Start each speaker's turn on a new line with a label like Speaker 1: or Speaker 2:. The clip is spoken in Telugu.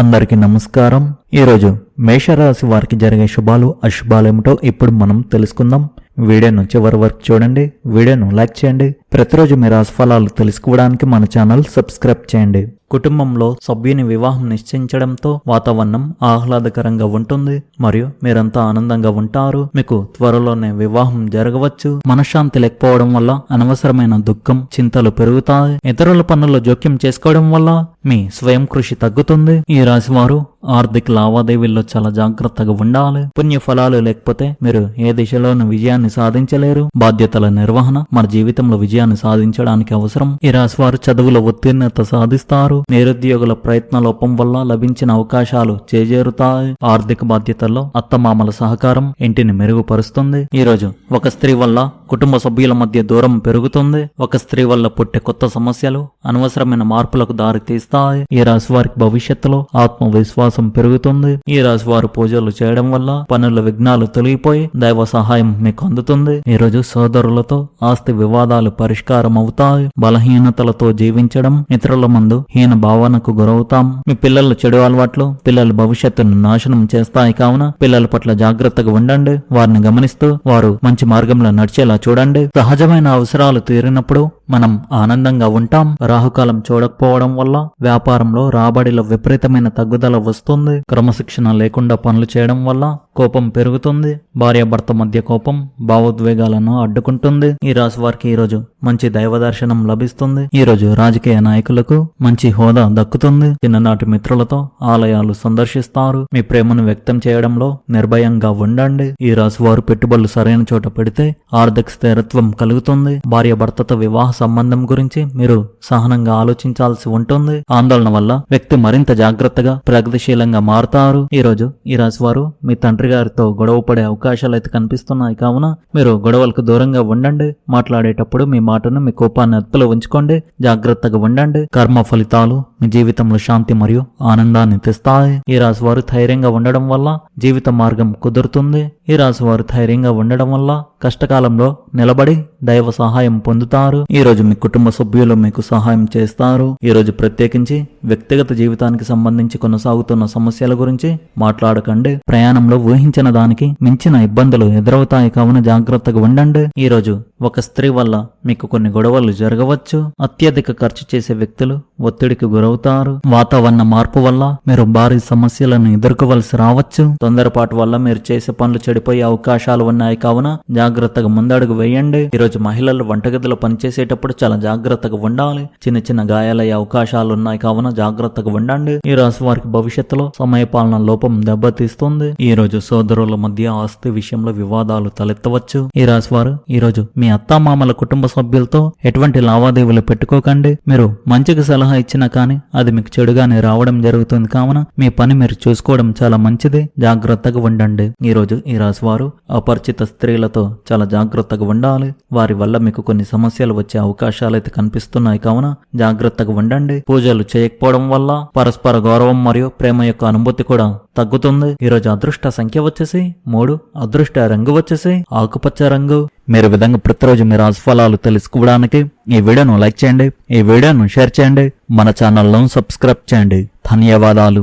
Speaker 1: అందరికీ నమస్కారం. ఈరోజు మేషరాశి వారికి జరిగే శుభాలు అశుభాలు ఏమిటో ఇప్పుడు మనం తెలుసుకుందాం. వీడియోను చివరి వరకు చూడండి. వీడియోను లైక్ చేయండి. ప్రతిరోజు మీ రాశి ఫలాలు తెలుసుకోవడానికి మన ఛానల్ సబ్స్క్రైబ్ చేయండి. కుటుంబంలో సభ్యుని వివాహం నిశ్చయించడంతో వాతావరణం ఆహ్లాదకరంగా ఉంటుంది. మరియు మీరంతా ఆనందంగా ఉంటారు. మీకు త్వరలోనే వివాహం జరగవచ్చు. మనశ్శాంతి లేకపోవడం వల్ల అనవసరమైన దుఃఖం చింతలు పెరుగుతాయి. ఇతరుల పనుల్లో జోక్యం చేసుకోవడం వల్ల మీ స్వయం కృషి తగ్గుతుంది. ఈ రాశివారు ఆర్థిక లావాదేవీల్లో చాలా జాగ్రత్తగా ఉండాలి. పుణ్య ఫలాలు లేకపోతే మీరు ఏ దిశలోనూ విజయాన్ని సాధించలేరు. బాధ్యతల నిర్వహణ మన జీవితంలో విజయాన్ని సాధించడానికి అవసరం. ఈ రాశి వారు చదువుల ఉత్తీర్ణత సాధిస్తారు. నిరుద్యోగుల ప్రయత్న లోపం వల్ల లభించిన అవకాశాలు చేజేరుతాయి. ఆర్థిక బాధ్యతల్లో అత్తమామల సహకారం ఇంటిని మెరుగుపరుస్తుంది. ఈ రోజు ఒక స్త్రీ వల్ల కుటుంబ సభ్యుల మధ్య దూరం పెరుగుతుంది. ఒక స్త్రీ వల్ల పుట్టే కొత్త సమస్యలు అనవసరమైన మార్పులకు దారి తీస్తాయి. ఈ రాశి వారికి భవిష్యత్తులో ఆత్మవిశ్వాసం పెరుగుతుంది. ఈ రాశి వారు పూజలు చేయడం వల్ల పనుల విఘ్నాలు తొలగిపోయి దైవ సహాయం మీకు అందుతుంది. ఈ రోజు సోదరులతో ఆస్తి వివాదాలు పరిష్కారం అవుతాయి. బలహీనతలతో జీవించడం ఇతరుల మందు హీన భావనకు గురవుతాం. మీ పిల్లల చెడు అలవాట్లు పిల్లల భవిష్యత్తును నాశనం చేస్తాయి కావున పిల్లల పట్ల జాగ్రత్తగా ఉండండి. వారిని గమనిస్తూ వారు మంచి మార్గంలో నడిచేలా చూడండి. సహజమైన అవసరాలు తీరినప్పుడు మనం ఆనందంగా ఉంటాం. రాహుకాలం చూడకపోవడం వల్ల వ్యాపారంలో రాబడిలో విపరీతమైన తగ్గుదల వస్తుంది. క్రమశిక్షణ లేకుండా పనులు చేయడం వల్ల కోపం పెరుగుతుంది. భార్యాభర్త మధ్య కోపం భావోద్వేగాలను అడ్డుకుంటుంది. ఈ రాశి వారికి ఈ రోజు మంచి దైవ దర్శనం లభిస్తుంది. ఈ రోజు రాజకీయ నాయకులకు మంచి హోదా దక్కుతుంది. చిన్ననాటి మిత్రులతో ఆలయాలు సందర్శిస్తారు. మీ ప్రేమను వ్యక్తం చేయడంలో నిర్భయంగా ఉండండి. ఈ రాశి వారు పెట్టుబడులు సరైన చోట పెడితే ఆర్థిక స్థిరత్వం కలుగుతుంది. భార్య భర్తతో వివాహ సంబంధం గురించి మీరు సహనంగా ఆలోచించాల్సి ఉంటుంది. ఆందోళన వల్ల వ్యక్తి మరింత జాగ్రత్తగా ప్రగతిశీలంగా మారుతారు. ఈ రోజు ఈ రాశి వారు మీ తండ్రి గారితో గొడవ పడే అవకాశాలు అయితే కనిపిస్తున్నాయి. కావున మీరు గొడవలకు దూరంగా ఉండండి. మాట్లాడేటప్పుడు మీ మాటను మీ కోపాన్ని అదుపులో ఉంచుకోండి. జాగ్రత్తగా ఉండండి. కర్మ ఫలితాలు మీ జీవితంలో శాంతి మరియు ఆనందాన్ని తెస్తాయి. ఈ రాశి వారు ధైర్యంగా ఉండడం వల్ల జీవిత మార్గం కుదురుతుంది. ఈ రాశి వారు ధైర్యంగా ఉండడం వల్ల కష్టకాలంలో నిలబడి దైవ సహాయం పొందుతారు. ఈ రోజు మీ కుటుంబ సభ్యులు మీకు సహాయం చేస్తారు. ఈ రోజు ప్రత్యేకించి వ్యక్తిగత జీవితానికి సంబంధించి కొనసాగుతున్న సమస్యల గురించి మాట్లాడకండి. ప్రయాణంలో ఊహించిన దానికి మించిన ఇబ్బందులు ఎదురవుతాయి. కావున జాగ్రత్తగా ఉండండి. ఈ రోజు ఒక స్త్రీ వల్ల మీకు కొన్ని గొడవలు జరగవచ్చు. అత్యధిక ఖర్చు చేసే వ్యక్తులు ఒత్తిడికి గురవుతారు. వాతావరణ మార్పు వల్ల మీరు భారీ సమస్యలను ఎదుర్కోవలసి రావచ్చు. తొందరపాటు వల్ల మీరు చేసే పనులు చెడిపోయే అవకాశాలు ఉన్నాయి. కావున జాగ్రత్తగా ముందడుగు వేయండి. ఈ రోజు మహిళలు వంటగదిలో పనిచేసేటప్పుడు చాలా జాగ్రత్తగా ఉండాలి. చిన్న చిన్న గాయాలయ్యే అవకాశాలు ఉన్నాయి కావున జాగ్రత్తగా ఉండండి. ఈ రాశి వారికి భవిష్యత్తులో సమయపాలన లోపం దెబ్బతీస్తుంది. ఈ రోజు సోదరుల మధ్య ఆస్తి విషయంలో వివాదాలు తలెత్తవచ్చు. ఈ రాశి వారు ఈ రోజు మీ అత్తామామల కుటుంబ సభ్యులతో ఎటువంటి లావాదేవీలు పెట్టుకోకండి. మీరు మంచికి సలహా ఇచ్చినా కానీ అది మీకు చెడుగానే రావడం జరుగుతుంది కావున మీ పని మీరు చూసుకోవడం చాలా మంచిది. జాగ్రత్తగా ఉండండి. ఈ రోజు ఈ రాశి వారు అపరిచిత స్త్రీలతో చాలా జాగ్రత్తగా ఉండాలి. వారి వల్ల మీకు కొన్ని సమస్యలు వచ్చే అవకాశాలు అయితే కనిపిస్తున్నాయి. కావున జాగ్రత్తగా ఉండండి. పూజలు చేయకపోవడం వల్ల పరస్పర గౌరవం మరియు ప్రేమ యొక్క అనుభూతి కూడా తగ్గుతుంది. ఈరోజు అదృష్ట సంఖ్య వచ్చేసి మూడు అదృష్ట రంగు వచ్చేసి ఆకుపచ్చ రంగు. మీరు విధంగా ప్రతిరోజు మీ రాశిఫలాలు తెలుసుకోవడానికి ఈ వీడియోను లైక్ చేయండి. ఈ వీడియోను షేర్ చేయండి. మన ఛానల్ను సబ్స్క్రైబ్ చేయండి. ధన్యవాదాలు.